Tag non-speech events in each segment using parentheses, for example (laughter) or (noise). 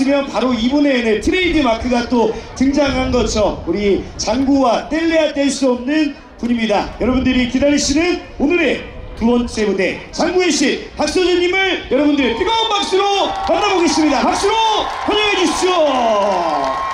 왔으면 바로 이분의 네, 트레이드 마크가 또 등장한 것처럼 우리 장구와 뗄래야 뗄 수 없는 분입니다. 여러분들이 기다리시는 오늘의 두 번째 무대 장구혜 씨, 박서준님을 여러분들 뜨거운 박수로 만나보겠습니다. 박수로 환영해 주십시오.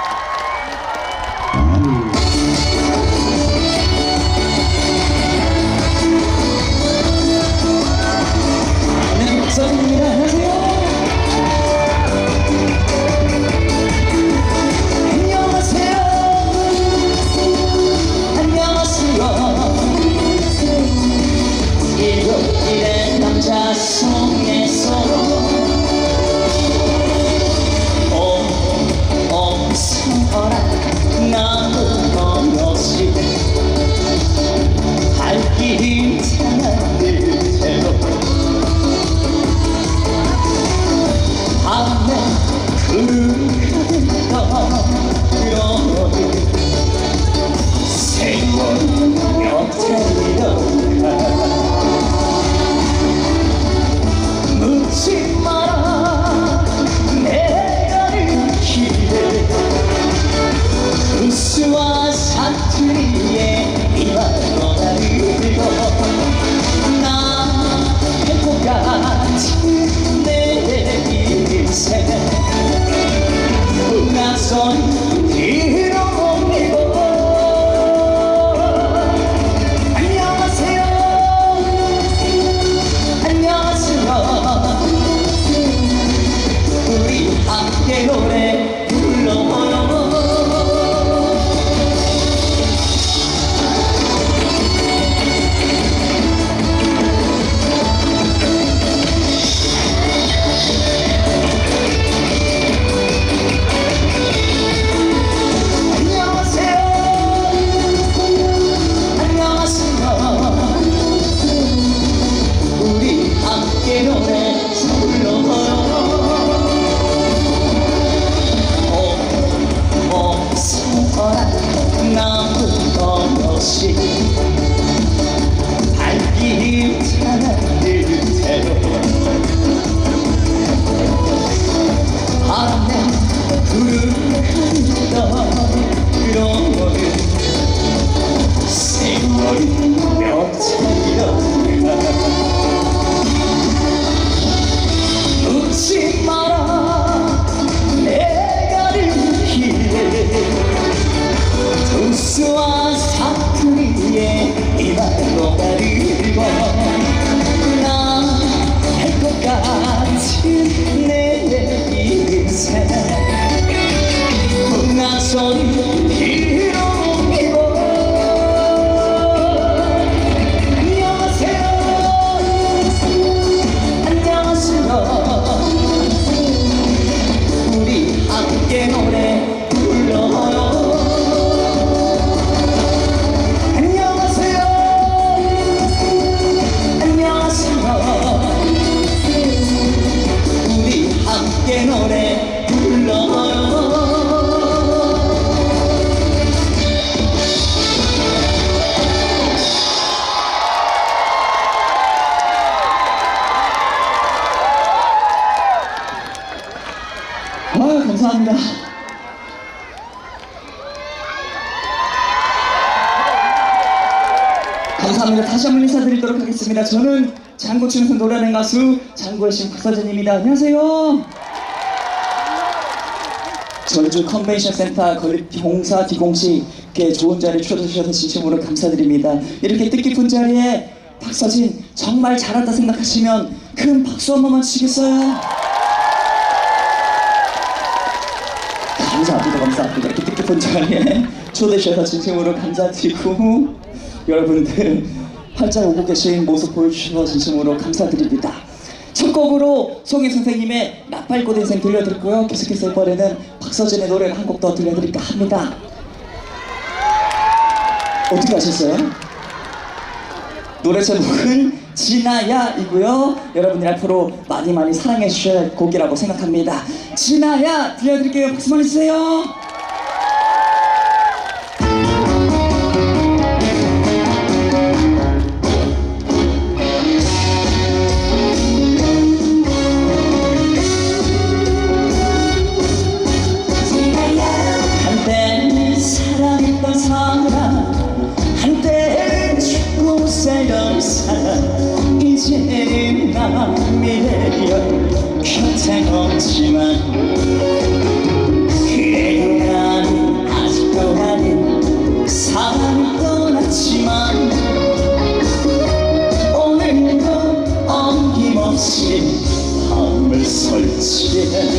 감사합니다. 감사합니다. 다시 한번 인사드리도록 하겠습니다. 저는 장구 치면서 노래하는 가수 장구의 신 박서진입니다. 안녕하세요. 전주 컨벤션 센터 봉사 기공식에 좋은 자리에 초대주셔서 진심으로 감사드립니다. 이렇게 뜻깊은 자리에 박서진 정말 잘한다 생각하시면 큰 박수 한 번만 치겠어요? 감사합니다, 감사합니다. 이렇게 자리에 초대해 주셔서 진심으로 감사드리고 여러분들 활짝 오고 계신 모습 보여주셔서 진심으로 감사드립니다. 첫 곡으로 송혜 선생님의 나팔꽃 인생 들려드렸고요. 계속해서 이번에는 박서진의 노래를 한 곡 더 들려드릴까 합니다. 어떻게 아셨어요? 노래 제목은 진아야이고요. 여러분들 앞으로 많이 많이 사랑해 할 곡이라고 생각합니다. 진아야 들려드릴게요. 박수 많이 주세요. 미래여 곁에 지만, 그래도 난 아직도 아닌 사람 떠났지만 오늘도 어김없이 밤을 설치해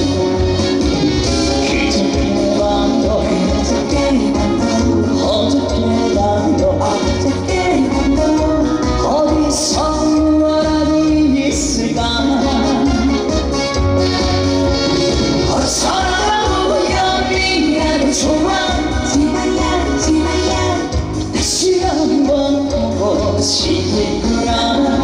보고 싶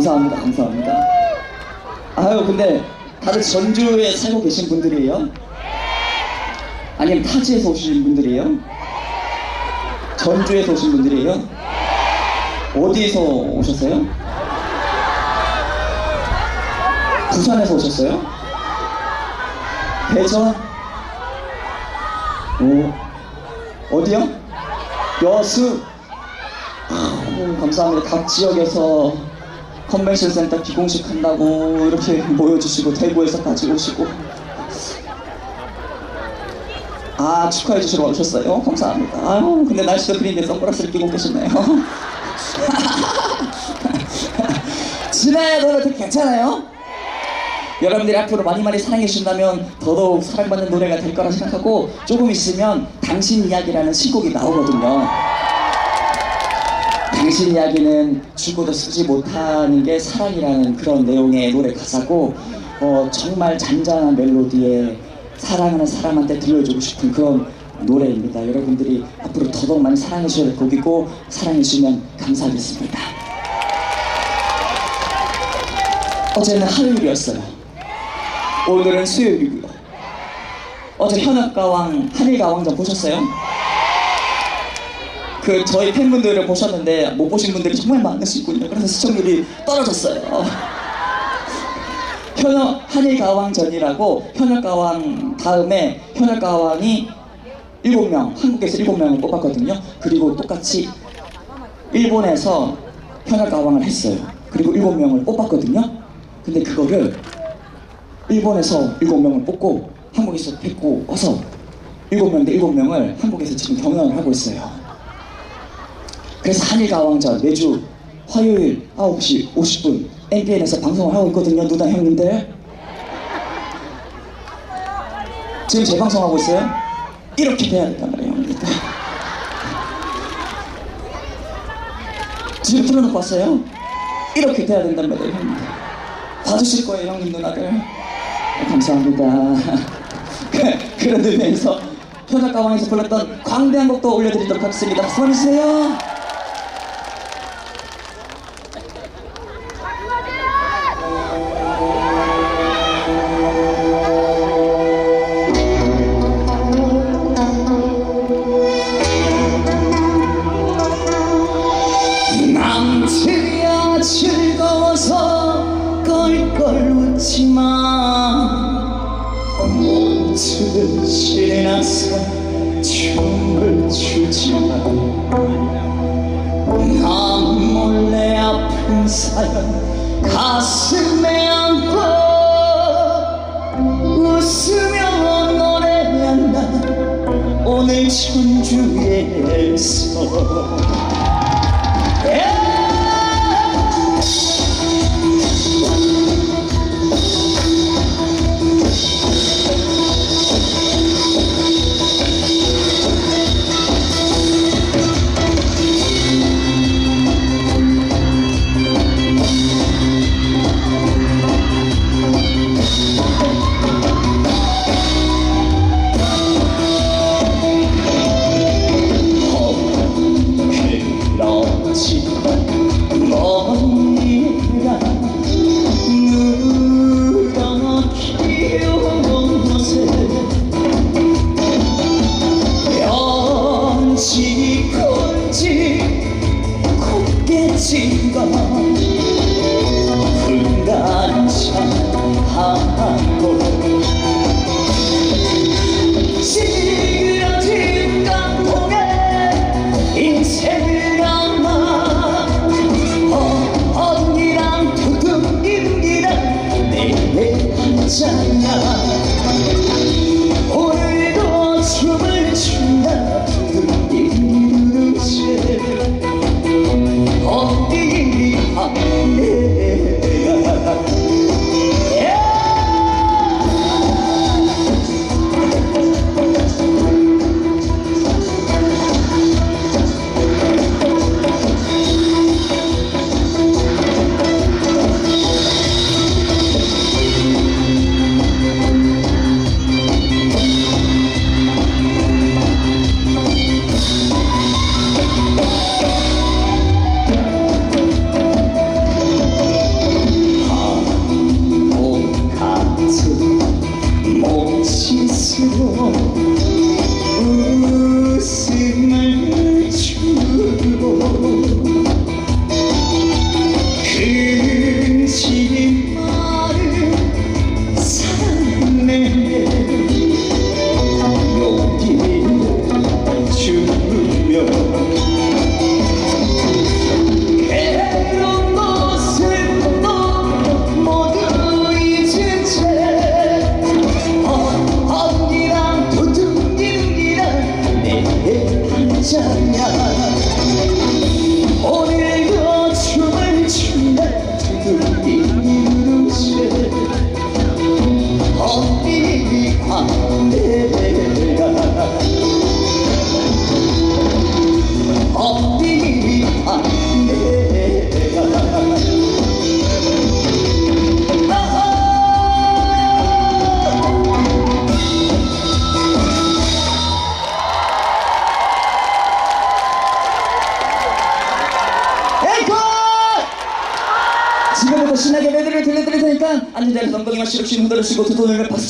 감사합니다 감사합니다 아유 근데 다들 전주에 살고 계신 분들이에요? 아니면 타지에서 오신 분들이에요? 전주에서 오신 분들이에요? 어디에서 오셨어요? 부산에서 오셨어요? 대전? 오 어디요? 여수 아유, 감사합니다. 각 지역에서 컨벤션 센터 기공식 한다고 이렇게 (laughs) 모여주시고 대구에서까지 오시고 아 축하해 주시러 오셨어요. 감사합니다. 아유 근데 날씨도 그린데 선글라스를 끼고 계시네요. 진아야 노래 되게 괜찮아요? 여러분들이 앞으로 많이 많이 사랑해 주신다면 더더욱 사랑받는 노래가 될 거라 생각하고 조금 있으면 당신 이야기라는 신곡이 나오거든요. 당신 이야기는 죽어도 쓰지 못하는 게 사랑이라는 그런 내용의 노래 가사고 어, 정말 잔잔한 멜로디에 사랑하는 사람한테 들려주고 싶은 그런 노래입니다. 여러분들이 앞으로 더더욱 많이 사랑해 주셔야 될 곡이고 사랑해 주시면 감사하겠습니다. 어제는 화요일이었어요. 오늘은 수요일이고요. 어제 현악가왕 한일가왕전 보셨어요? 그 저희 팬분들을 보셨는데 못 보신 분들이 정말 많으시군요. 그래서 시청률이 떨어졌어요. (laughs) 현역 한일가왕전이라고 현역가왕 다음에 현역가왕이 7명, 한국에서 7명을 뽑았거든요. 그리고 똑같이 일본에서 현역가왕을 했어요. 그리고 7명을 뽑았거든요. 근데 그거를 일본에서 7명을 뽑고 한국에서 뵙고 와서 일곱 명대 일곱 명을 한국에서 지금 경연을 하고 있어요. 그래서 한일가왕전 매주 화요일 9시 50분 MBN에서 방송을 하고 있거든요, 누나 형님들. 지금 재방송하고 있어요? 이렇게 돼야 된단 말이에요. 지금 틀어놓고 왔어요? 이렇게 돼야 된단 말이에요, 형님들. 봐주실 거예요, 형님 누나들. 네, 감사합니다. (laughs) 그- 그런 의미에서 현악가왕에서 불렀던 광대한 곡도 올려드리도록 하겠습니다. 박수 주세요. 가슴에 안고 웃으며 노래한다. 오늘 천주에서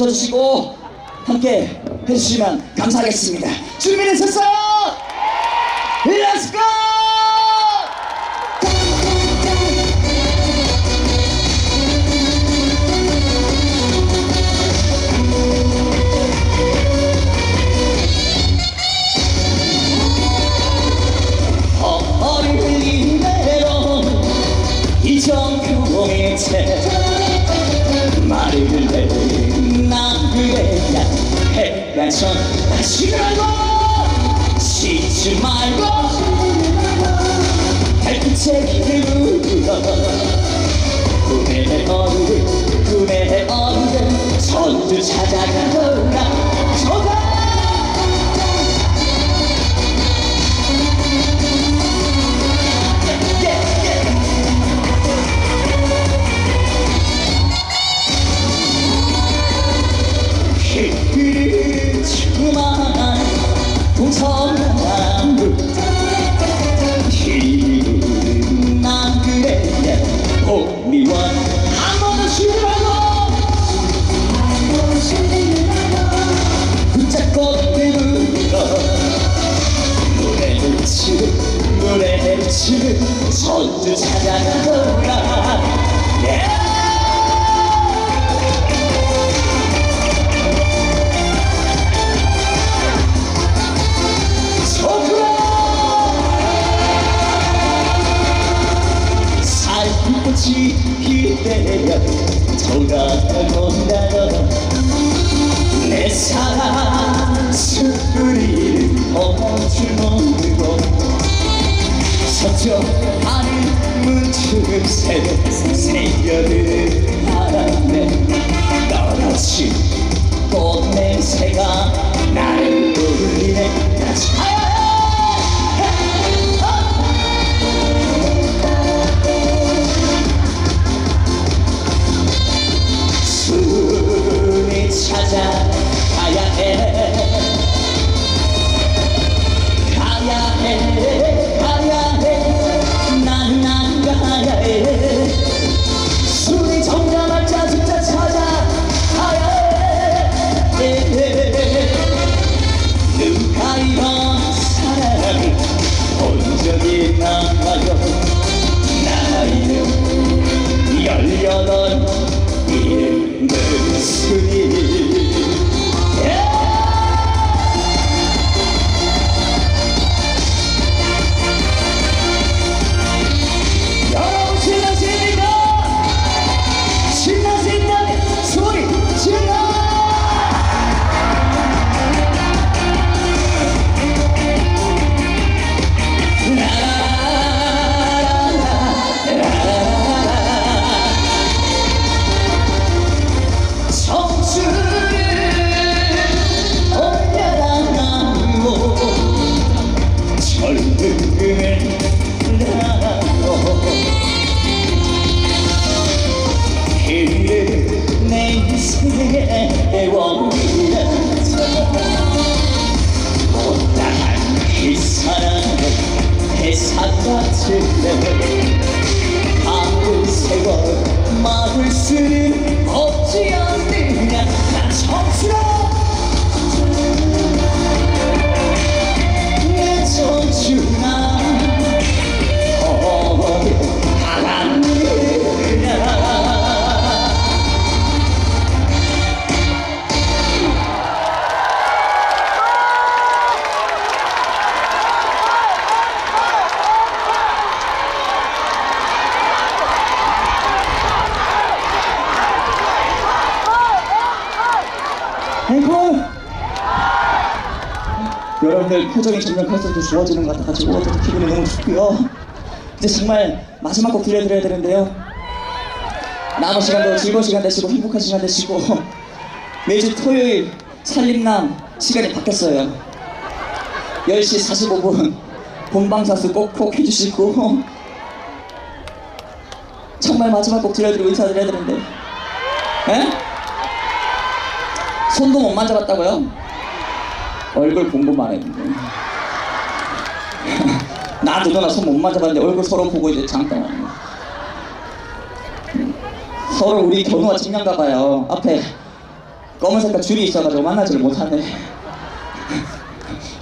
쳐주시고 함께 해주시면 감사하겠습니다 준비되셨어요? 허 전 쉬지 말고 쉬지 말고 달빛에 물어 꿈의 어른 꿈의 어른 전주 찾아가더 표정이 점점 갈수록 좋아지는 것 같아가지고 저도 기분이 너무 좋고요 이제 정말 마지막 곡 들려드려야 되는데요 남은 시간도 즐거운 시간 되시고 행복한 시간 되시고 매주 토요일 살림남 시간이 바뀌었어요 10시 45분 본방사수 꼭꼭 해주시고 정말 마지막 곡 들려드리고 인사드려야 되는데 에? 손도 못 만져봤다고요? 얼굴 공부만 했는데. (laughs) 나도 누나 손못 만져봤는데 얼굴 서로 보고 이제 잠깐. 서로 우리 견우가 친한가 봐요. 앞에 검은 색깔 줄이 있어가지고 만나지를 못하네. (laughs)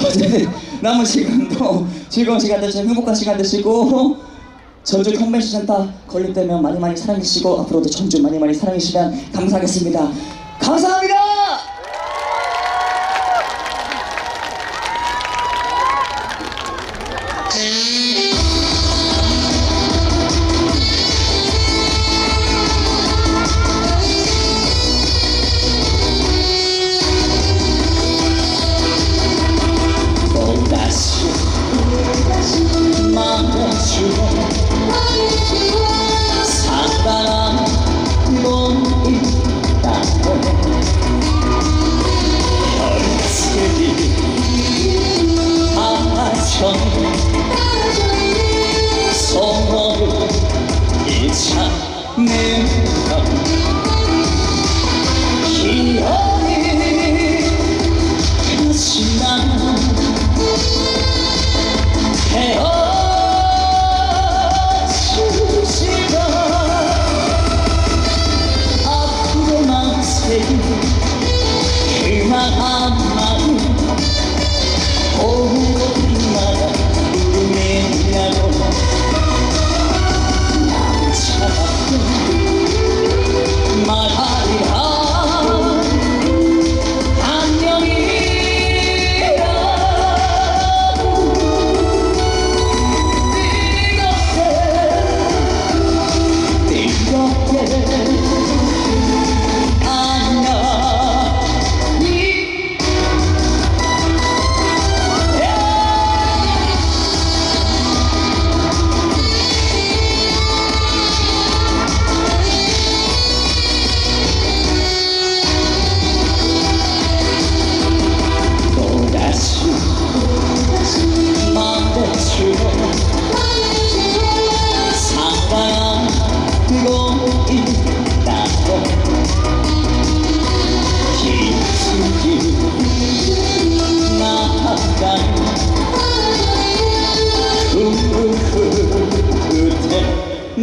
어쨌든 남은 시간도 즐거운 시간 되시고 행복한 시간 되시고 전주 컨벤션 센터 걸림되면 많이 많이 사랑해 주시고 앞으로도 전주 많이 많이 사랑해 주시면 감사하겠습니다. 감사합니다 name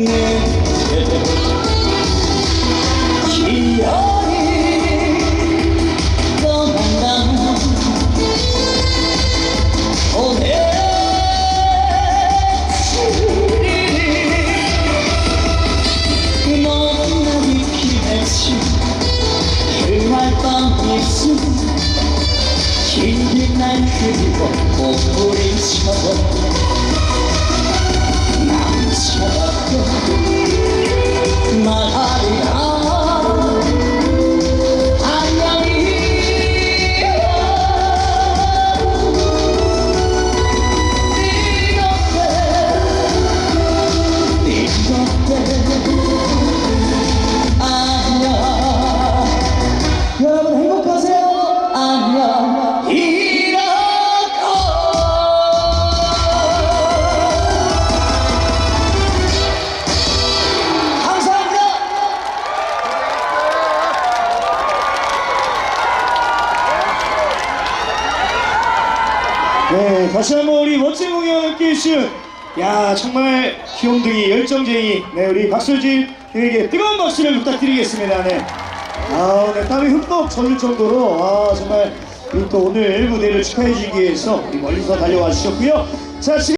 me. 결정쟁이 네 우리 박수진 에게 뜨거운 박수를 부탁드리겠습니다. 네. 아, 네 땀이 흠뻑 젖을 정도로 아 정말 또 오늘 무대를 축하해 주기 위해서 멀리서 달려와 주셨고요. 자 지금.